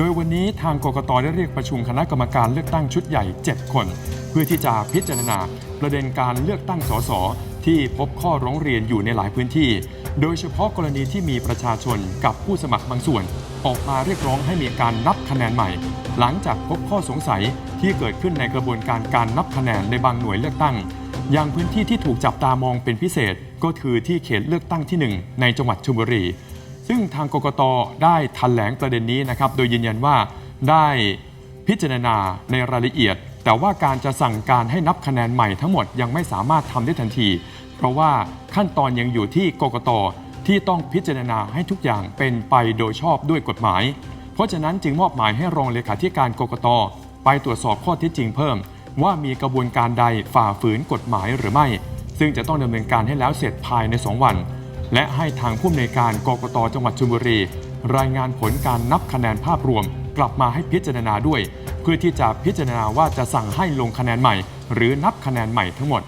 โดยวันนี้ทางกกตได้เรียกประชุมคณะกรรมการเลือกตั้งชุดใหญ่ 7 คน เพื่อที่จะพิจารณาประเด็นการเลือกตั้งสสที่พบข้อร้องเรียนอยู่ในหลายพื้นที่ โดยเฉพาะกรณีที่มีประชาชนกับผู้สมัครบางส่วน ออกมาเรียกร้องให้มีการนับคะแนนใหม่ หลังจากพบข้อสงสัยที่เกิดขึ้นในกระบวนการการนับคะแนนในบางหน่วยเลือกตั้ง อย่างพื้นที่ที่ถูกจับตามองเป็นพิเศษ ก็คือที่เขตเลือกตั้งที่ 1 ในจังหวัดชลบุรี ซึ่งทางกกตได้ทันแถลงประเด็นนี้นะครับ โดยยืนยันว่าได้พิจารณาในรายละเอียด แต่ว่าการจะสั่งการให้นับคะแนนใหม่ทั้งหมดยังไม่สามารถทำได้ทันที เพราะว่าขั้นตอนยังอยู่ที่กกตที่ต้องพิจารณาให้ทุกอย่างเป็นไปโดยชอบด้วยกฎหมาย เพราะฉะนั้นจึงมอบหมายให้รองเลขาธิการกกตไปตรวจสอบข้อเท็จจริงเพิ่ม ว่ามีกระบวนการใดฝ่าฝืนกฎหมายหรือไม่ ซึ่งจะต้องดำเนินการให้แล้วเสร็จภายใน 2 วัน และให้ทางผู้อำนวยการกกตจังหวัดชลบุรี รายงานผลการนับคะแนนภาพรวม กลับมาให้พิจารณาด้วย เพื่อที่จะพิจารณาว่าจะสั่งให้ลงคะแนนใหม่ หรือนับคะแนนใหม่ทั้งหมด